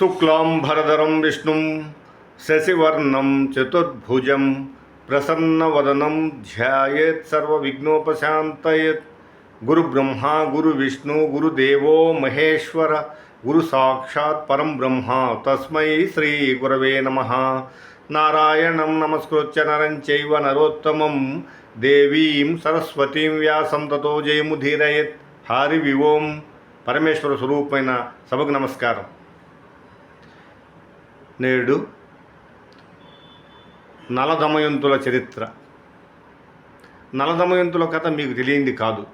శుక్లాం భరధరం విష్ణుం శశివర్ణం చతుర్భుజం ప్రసన్నవదనం ధ్యాయేత్ సర్వవిఘ్నోపశాంతయత్. గురు బ్రహ్మ గురు విష్ణు గురుదేవో మహేశ్వర గురు సాక్షాత్ పరం బ్రహ్మ. తస్మై శ్రీ గురవే నమ. నారాయణం నమస్కృత్య నరం చైవ నరోత్తమం. దేవీం సరస్వతీం వ్యాసం తతో జయముధీరయత్ హరి వివోం పరమేశ్వర స్వరూపమైన సభకు నమస్కారం. నేడు నలదమయంతుల చరిత్ర. నలదమయంతుల కథ మీకు తెలియంది కాదు.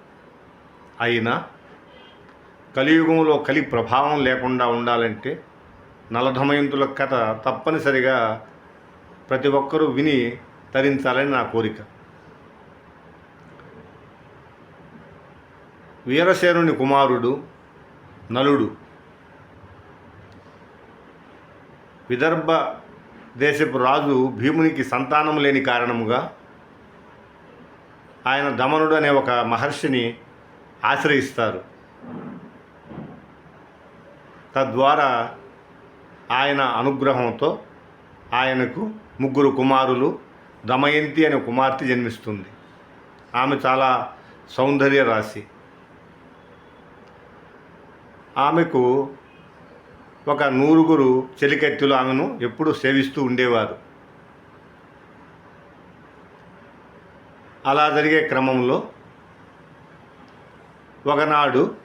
అయినా కలియుగంలో కలి ప్రభావం లేకుండా ఉండాలంటే నలదమయంతుల కథ తప్పనిసరిగా ప్రతి ఒక్కరూ విని తరించాలని నా కోరిక. వీరసేనుని కుమారుడు నలుడు విదర్భ దేశపు రాజు భీమునికి సంతానం లేని కారణముగా ఆయన దమనుడు అనే ఒక మహర్షిని ఆశ్రయిస్తారు. తద్వారా ఆయన అనుగ్రహంతో ఆయనకు ముగ్గురు కుమారులు దమయంతి అనే కుమార్తె జన్మిస్తుంది. ఆమె చాలా సౌందర్య రాశి ఆమెకు ఒక నూరుగురు చెలికత్తెలు ఆమెను ఎప్పుడూ సేవిస్తూ ఉండేవారు. అలా జరిగే క్రమంలో ఒకనాడు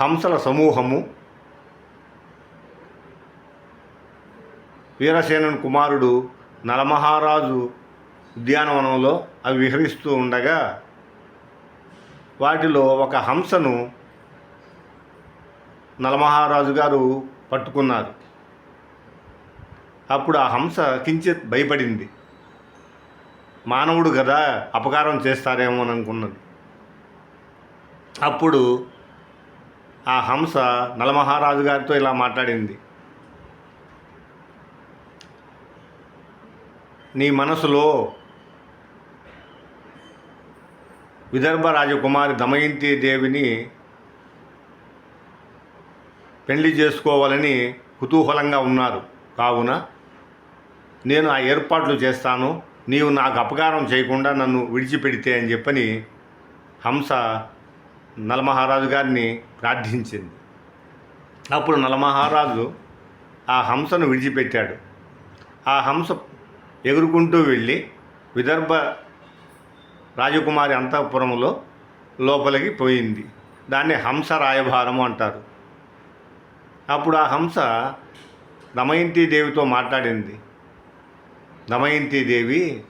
హంసల సమూహము వీరసేనుని కుమారుడు నలమహారాజు ఉద్యానవనంలో అవి విహరిస్తూ ఉండగా వాటిలో ఒక హంసను నలమహారాజు గారు పట్టుకున్నారు. అప్పుడు ఆ హంస కించిత్ భయపడింది. మానవుడు కదా అపకారం చేస్తారేమో అని అనుకున్నది. అప్పుడు ఆ హంస నలమహారాజు గారితో ఇలా మాట్లాడింది. నీ మనసులో విదర్భ రాజకుమారి దమయంతి దేవిని పెళ్ళి చేసుకోవాలని కుతూహలంగా ఉన్నారు. కావున నేను ఆ ఏర్పాట్లు చేస్తాను. నీవు నాకు అపకారం చేయకుండా నన్ను విడిచిపెడితే అని చెప్పని హంస నలమహారాజు గారిని ప్రార్థించింది. అప్పుడు నలమహారాజు ఆ హంసను విడిచిపెట్టాడు. ఆ హంస ఎగురుకుంటూ వెళ్ళి విదర్భ రాజకుమారి అంతఃపురంలో లోపలికి పోయింది. దాన్ని హంస రాయభారము అంటారు. అప్పుడు ఆ హంస దమయంతి దేవితో మాట్లాడింది. దమయంతి దేవి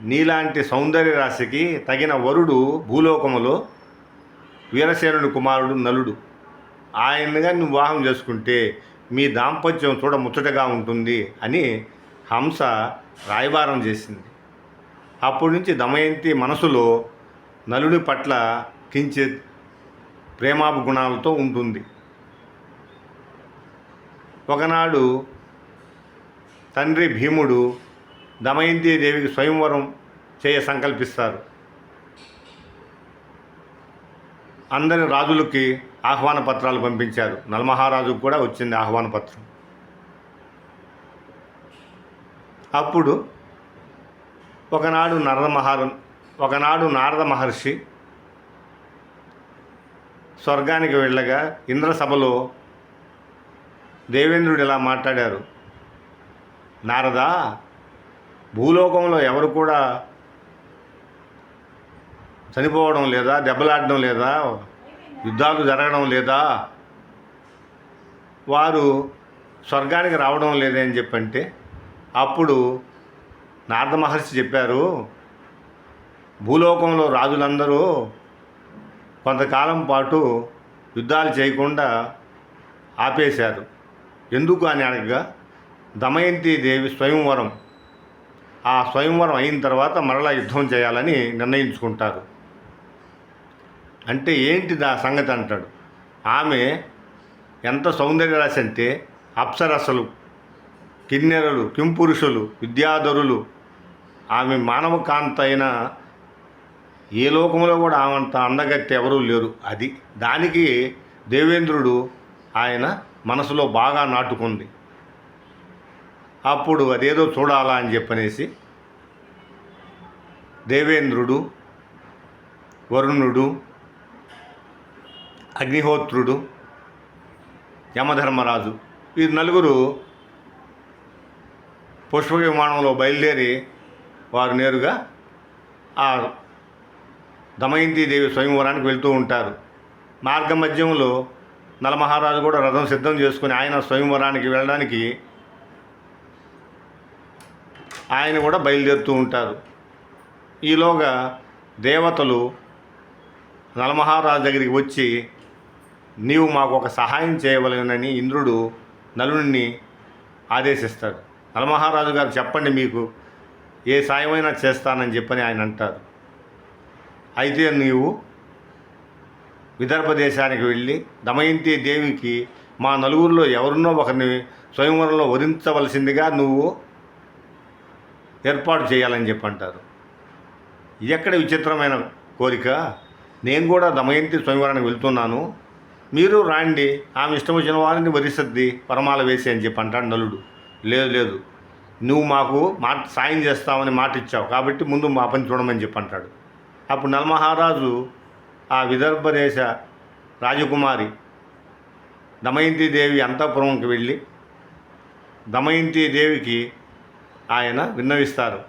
నీలాంటి సౌందర్య రాశికి తగిన వరుడు భూలోకములో వీరసేనుడి కుమారుడు నలుడు. ఆయనగా నువ్వు వివాహం చేసుకుంటే మీ దాంపత్యం చూడ ముచ్చటగా ఉంటుంది అని హంస రాయబారం చేసింది. అప్పటి నుంచి దమయంతి మనసులో నలుడి పట్ల కించిత్ ప్రేమాభిగుణాలతో ఉంటుంది. ఒకనాడు తండ్రి భీముడు దమయంతి దేవికి స్వయంవరం చేయ సంకల్పిస్తారు. అందరి రాజులకి ఆహ్వాన పత్రాలు పంపించారు. నలమహారాజుకు కూడా వచ్చింది ఆహ్వాన పత్రం. అప్పుడు ఒకనాడు నరద మహార ఒకనాడు నారద మహర్షి స్వర్గానికి వెళ్ళగా ఇంద్రసభలో దేవేంద్రుడు ఇలా మాట్లాడారు. నారదా భూలోకంలో ఎవరు కూడా చనిపోవడం లేదా దెబ్బలాడడం లేదా యుద్ధాలు జరగడం లేదా వారు స్వర్గానికి రావడం లేదే అని చెప్పంటే అప్పుడు నారద మహర్షి చెప్పారు భూలోకంలో రాజులందరూ కొంతకాలం పాటు యుద్ధాలు చేయకుండా ఆపేశారు. ఎందుకు అని అనగా దమయంతి దేవి స్వయంవరం. ఆ స్వయంవరం అయిన తర్వాత మరలా యుద్ధం చేయాలని నిర్ణయించుకుంటారు. అంటే ఏంటి ఆ సంగతి అంటాడు. ఆమె ఎంత సౌందర్యరాశి అంటే అప్సరసలు కిన్నెరలు కింపురుషులు విద్యాధరులు ఆమె మానవ కాంత అయిన ఏ లోకంలో కూడా ఆమె అంత అందగత్తె ఎవరూ లేరు. అది దానికి దేవేంద్రుడు ఆయన మనసులో బాగా నాటుకుంది. అప్పుడు అదేదో చూడాలా అని చెప్పనేసి దేవేంద్రుడు వరుణుడు అగ్నిహోత్రుడు యమధర్మరాజు వీరు నలుగురు పుష్ప విమానంలో బయలుదేరి వారు నేరుగా ఆ దమయంతి దేవి స్వయంవరానికి వెళ్తూ ఉంటారు. మార్గ మధ్యంలో నలమహారాజు కూడా రథం సిద్ధం చేసుకుని ఆయన స్వయంవరానికి వెళ్ళడానికి ఆయన కూడా బయలుదేరుతూ ఉంటారు. ఈలోగా దేవతలు నలమహారాజు దగ్గరికి వచ్చి నీవు మాకు ఒక సహాయం చేయవలనని ఇంద్రుడు నలుని ఆదేశిస్తాడు. నలమహారాజు గారు చెప్పండి మీకు ఏ సాయమైనా చేస్తానని చెప్పని ఆయన అంటారు. అయితే నీవు విదర్భ దేశానికి వెళ్ళి దమయంతి దేవికి మా నలుగురిలో ఎవరినో ఒకరిని స్వయంవరంలో వరించవలసిందిగా నువ్వు ఏర్పాటు చేయాలని చెప్పి అంటారు ఎక్కడ విచిత్రమైన కోరిక? నేను కూడా దమయంతి స్వయంవరానికి వెళ్తున్నాను. మీరు రాండి. ఆమె ఇష్టం వచ్చిన వారిని వరిసద్ది పరమాల వేసి అని చెప్పి అంటాడు నలుడు. లేదు లేదు. నువ్వు మాకు మాట సాయం చేస్తామని మాట ఇచ్చావు కాబట్టి ముందు మా పని చూడమని చెప్పి అంటాడు. అప్పుడు నలమహారాజు ఆ విదర్భ దేశ రాజకుమారి దమయంతి దేవి అంతఃపురంకి వెళ్ళి దమయంతి దేవికి ఆయన విన్నవిస్తారు.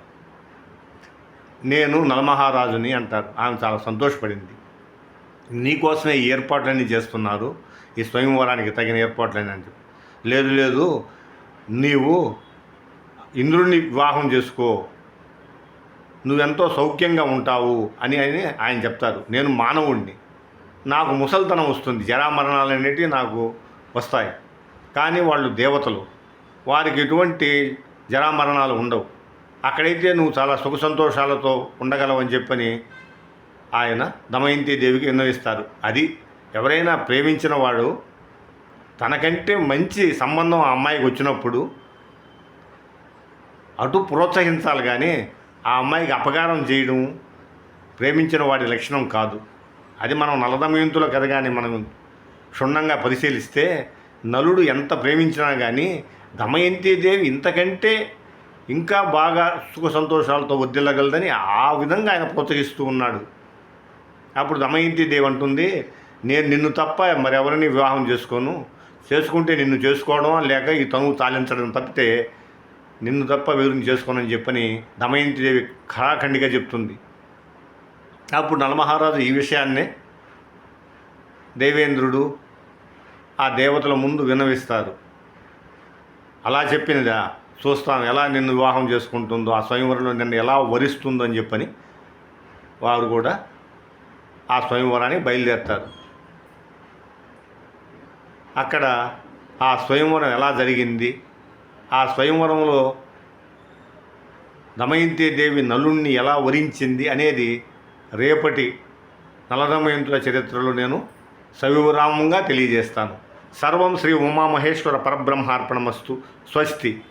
నేను నలమహారాజుని అంటారు. ఆమె చాలా సంతోషపడింది. నీకోసమే ఈ ఏర్పాట్లన్నీ చేస్తున్నారు. ఈ స్వయంవరానికి తగిన ఏర్పాట్లని అని చెప్పి. లేదు లేదు నీవు ఇంద్రుణ్ణి వివాహం చేసుకో. నువ్వెంతో సౌఖ్యంగా ఉంటావు అని అని ఆయన చెప్తారు. నేను మానవుడిని నాకు ముసల్తనం వస్తుంది. జరామరణాలు అనేటివి నాకు వస్తాయి. కానీ వాళ్ళు దేవతలు. వారికి ఎటువంటి జరామరణాలు ఉండవు. అక్కడైతే నువ్వు చాలా సుఖ సంతోషాలతో ఉండగలవని చెప్పని ఆయన దమయంతి దేవికి విన్నవిస్తారు. అది ఎవరైనా ప్రేమించిన వాడు తనకంటే మంచి సంబంధం ఆ అమ్మాయికి వచ్చినప్పుడు అటు ప్రోత్సహించాలి కానీ ఆ అమ్మాయికి అపకారం చేయడం ప్రేమించిన వాడి లక్షణం కాదు. అది మనం నలదమయంతుల కథ కానీ మనం క్షుణ్ణంగా పరిశీలిస్తే నలుడు ఎంత ప్రేమించినా కానీ దమయంతి దేవి ఇంతకంటే ఇంకా బాగా సుఖ సంతోషాలతో వర్దిల్లగలదని ఆ విధంగా ఆయన ప్రోత్సహిస్తూ ఉన్నాడు. అప్పుడు దమయంతి దేవి అంటుంది నేను నిన్ను తప్ప మరెవరిని వివాహం చేసుకోను. చేసుకుంటే నిన్ను చేసుకోవడం లేక ఈ తనువు తాలించడం తప్పితే నిన్ను తప్ప వేరుని చేసుకోనని చెప్పని దమయంతి దేవి ఖరాఖండిగా చెప్తుంది. అప్పుడు నలమహారాజు ఈ విషయాన్నే దేవేంద్రుడు ఆ దేవతల ముందు విన్నవిస్తారు. అలా చెప్పినదా? చూస్తాను ఎలా నిన్ను వివాహం చేసుకుంటుందో ఆ స్వయంవరంలో నిన్ను ఎలా వరిస్తుందో అని చెప్పని వారు కూడా ఆ స్వయంవరానికి బయలుదేరుతారు. అక్కడ ఆ స్వయంవరం ఎలా జరిగింది? ఆ స్వయంవరంలో దమయంతి దేవి నలుణ్ణి ఎలా వరించింది అనేది రేపటి నలదమయంతుల చరిత్రలో నేను సవివరామంగా తెలియజేస్తాను. సర్వం శ్రీ ఉమామహేశ్వర పరబ్రహ్మార్పణమస్తు. స్వస్తి.